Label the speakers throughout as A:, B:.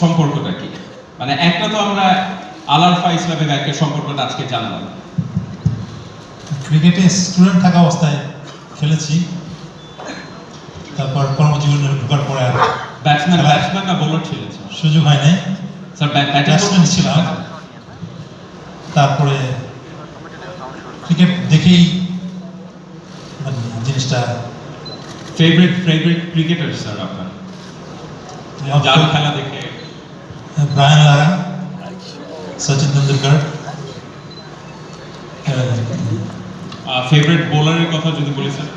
A: সম্পর্কটা কি? মানে একটা তো আমরা আলারফা ইসলামের ব্যাংকের সম্পর্কটা আজকে জানলাম।
B: ক্রিকেটে স্টুডেন্ট থাকা অবস্থায় খেলেছি। তারপর কর্মজীবনে ঢোকার পরে আর
A: ব্যাটসম্যান ব্যাটসম্যান না বোলার ছিলেন?
B: সুযোগ হয় নাই।
A: স্যার
B: ব্যাটসম্যান ছিলাম। তারপরে ক্রিকেট দেখেই মানে জিনিসটা
A: ফেভারিট ফেভারিট ক্রিকেটার স্যার আপনার? যার খেলা দেখে
B: Brian Lara Sachin Tendulkar
A: favourite বোলারের কথা যদি বলি স্যার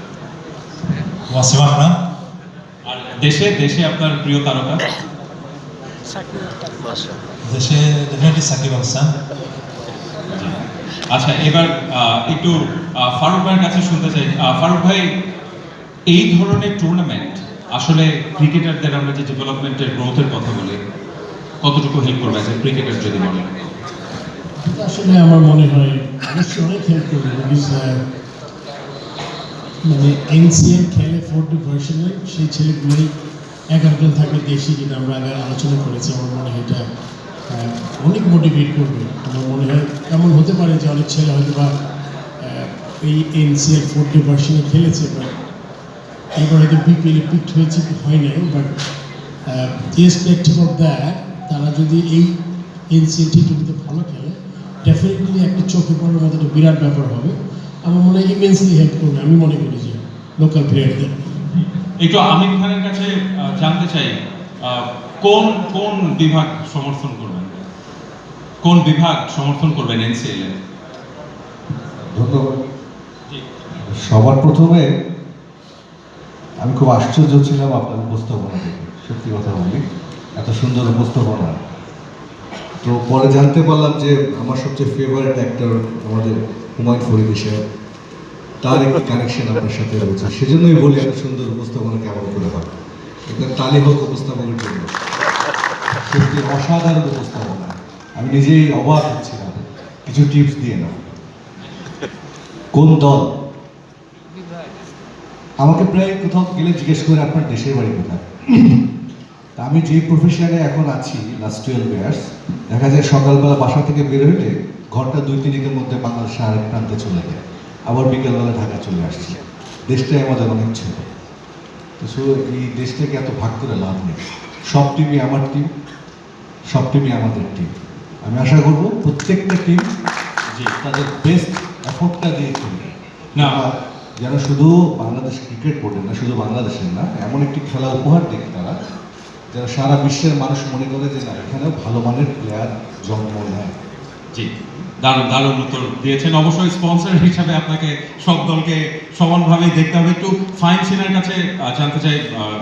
B: ওয়াসিম আকরাম
A: আর দেশে দেশে আপনার প্রিয় তারকা?
B: দেশে ডেফিনেটলি সাকিব আল হাসান।
A: আচ্ছা এবার আহ, একটু ফারুক ভাইয়ের কাছে শুনতে চাই। ফারুক ভাই এই ধরনের টুর্নামেন্ট আসলে ক্রিকেটারদের আমরা যে ডেভেলপমেন্টের গ্রোথের কথা বলি, কতটুকু হেল্প করবে অ্যাজ ক্রিকেটার যদি বলেন?
C: আসলে আমার মনে হয় অবশ্যই অনেক হেল্প করবে মানে এনসিএম খেলে ফোর্থ ভার্সনে সেই ছেলেগুলোই এক একজন থাকে দেশি যেটা আমরা আগে আলোচনা করেছি, আমার মনে হয় এটা অনেক মোটিভেট করবে। আমার মনে হয় এমন হতে পারে যে অনেক ছেলে হয়তো বা এই এনসিএল ফোর্টি ভার্সনে খেলেছে বাট এবার হয়তো বিপিএল পিকড হয়েছে কি হয় নাই বাট ইরেসপেক্টিভ অফ দ্যাট তারা যদি এই এনসিএল টি টোয়েন্টিতে ভালো খেলে ডেফিনেটলি একটা চোখে পড়ার মতো একটা বিরাট ব্যাপার হবে। আমার মনে হয় ইমেন্সলি হেল্প করবে আমি মনে করি যে লোকাল প্লেয়ারদের
A: একটু আমির খানের কাছে জানতে চাই কোন কোন বিভাগ সমর্থন করবেন? কোন বিভাগ সমর্থন করবেন এনসিএল এ
D: ধন্যবাদ সবার প্রথমে আমি খুব আশ্চর্য ছিলাম আপনার উপস্থাপনা দেখে, সত্যি কথা বলি। এত সুন্দর উপস্থাপনা। তো পরে জানতে পারলাম যে আমার সবচেয়ে ফেভারিট অ্যাক্টর আমাদের হুমায়ুন ফরিদ সাহেব। তার একটি কানেকশন আপনার সাথে রয়েছে। সেজন্যই বলি এত সুন্দর উপস্থাপনা কেমন করে হয়। একটা তালি হোক উপস্থাপনের জন্য সত্যি অসাধারণ উপস্থাপনা। আমি নিজেই অবাক হচ্ছিলাম। কিছু টিপস দিয়ে না কোন দল? আমাকে প্রায় কোথাও গেলে জিজ্ঞেস করে আপনার দেশের বাড়ি কোথায়? তা আমি যে প্রফেশনে এখন আছি লাস্ট টুয়েলভ ইয়ার্স দেখা যায় সকালবেলা বাসা থেকে বের হইলে ঘরটা দুই তিনিকের মধ্যে বাংলাদেশের আরেক প্রান্তে চলে যায়। আবার বিকেলবেলা ঢাকা চলে আসছে। দেশটাই আমাদের অনেক ছিল তো সো এই দেশটাকে এত ভাগ করে লাভ নেই। সব টিমই আমার টিম সব টিমই আমাদের টিম আমি আশা করব প্রত্যেকটা টিম
A: যে
D: তাদের বেস্ট এফোর্টটা দিয়ে খেলবে
A: না।
D: যেন শুধু বাংলাদেশ ক্রিকেট বোর্ডের না শুধু বাংলাদেশের না এমন একটি খেলা উপহার দিক তারা যেন সারা বিশ্বের মানুষ মনে করে যে না এখানেও ভালো মানের প্লেয়ার জন্ম নেয়।
A: জি দারুণ দারুণ উত্তর দিয়েছেন। অবশ্যই স্পন্সর হিসাবে আপনাকে সব দলকে সমানভাবেই দেখতে হবে। একটু ফাইন সিনের কাছে জানতে চাই আহ,